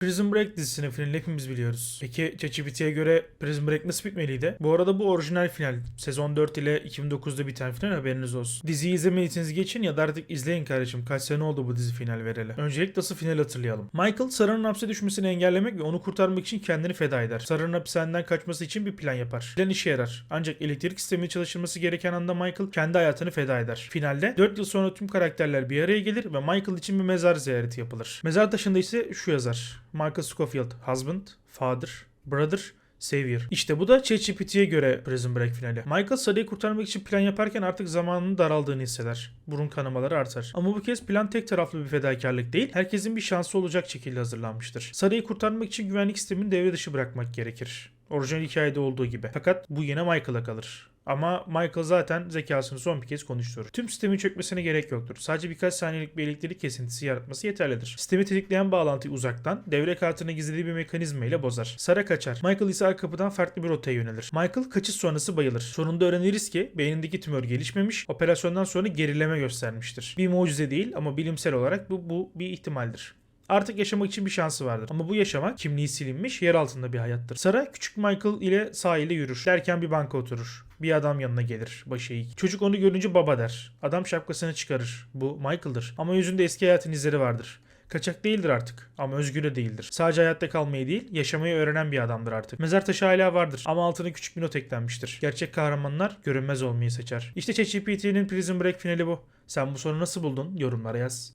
Prison Break dizisinin finalini hepimiz biliyoruz. Peki ChatGPT'ye göre Prison Break nasıl bitmeliydi? Bu arada bu orijinal final. Sezon 4 ile 2009'da biten final haberiniz olsun. Diziyi izlemediyseniz geçin ya da artık izleyin kardeşim. Kaç sene oldu bu dizi final vereli. Öncelikle nasıl final hatırlayalım. Michael Sarah'ın hapse düşmesini engellemek ve onu kurtarmak için kendini feda eder. Sarah'ın hapishaneden kaçması için bir plan yapar. Plan işe yarar. Ancak elektrik sisteminin çalışılması gereken anda Michael kendi hayatını feda eder. Finalde 4 yıl sonra tüm karakterler bir araya gelir ve Michael için bir mezar ziyareti yapılır. Mezar taşında ise şu yazar. Michael Scofield, husband, father, brother, Savior. İşte bu da ChatGPT'ye göre Prison Break finali. Michael Sarah'ı kurtarmak için plan yaparken artık zamanının daraldığını hisseder. Burun kanamaları artar. Ama bu kez plan tek taraflı bir fedakarlık değil, herkesin bir şansı olacak şekilde hazırlanmıştır. Sarah'ı kurtarmak için güvenlik sistemini devre dışı bırakmak gerekir. Orijinal hikayede olduğu gibi. Fakat bu yine Michael'a kalır. Ama Michael zaten zekasını son bir kez konuşturur. Tüm sistemin çökmesine gerek yoktur. Sadece birkaç saniyelik bir elektrik kesintisi yaratması yeterlidir. Sistemi tetikleyen bağlantıyı uzaktan devre kartını gizlediği bir mekanizma ile bozar. Sara kaçar. Michael ise arka kapıdan farklı bir rotaya yönelir. Michael kaçış sonrası bayılır. Sonunda öğreniriz ki beynindeki tümör gelişmemiş, operasyondan sonra gerileme göstermiştir. Bir mucize değil ama bilimsel olarak bu, bu bir ihtimaldir. Artık yaşamak için bir şansı vardır. Ama bu yaşamak kimliği silinmiş yer altında bir hayattır. Sara küçük Michael ile sahilde yürür. Derken bir banka oturur. Bir adam yanına gelir. Başı eğik. Çocuk onu görünce baba der. Adam şapkasını çıkarır. Bu Michael'dır. Ama yüzünde eski hayatın izleri vardır. Kaçak değildir artık ama özgür de değildir. Sadece hayatta kalmayı değil, yaşamayı öğrenen bir adamdır artık. Mezar taşı hala vardır ama altına küçük bir not eklenmiştir. Gerçek kahramanlar görünmez olmayı seçer. İşte ChatGPT'nin Prison Break finali bu. Sen bu sorunu nasıl buldun? Yorumlara yaz.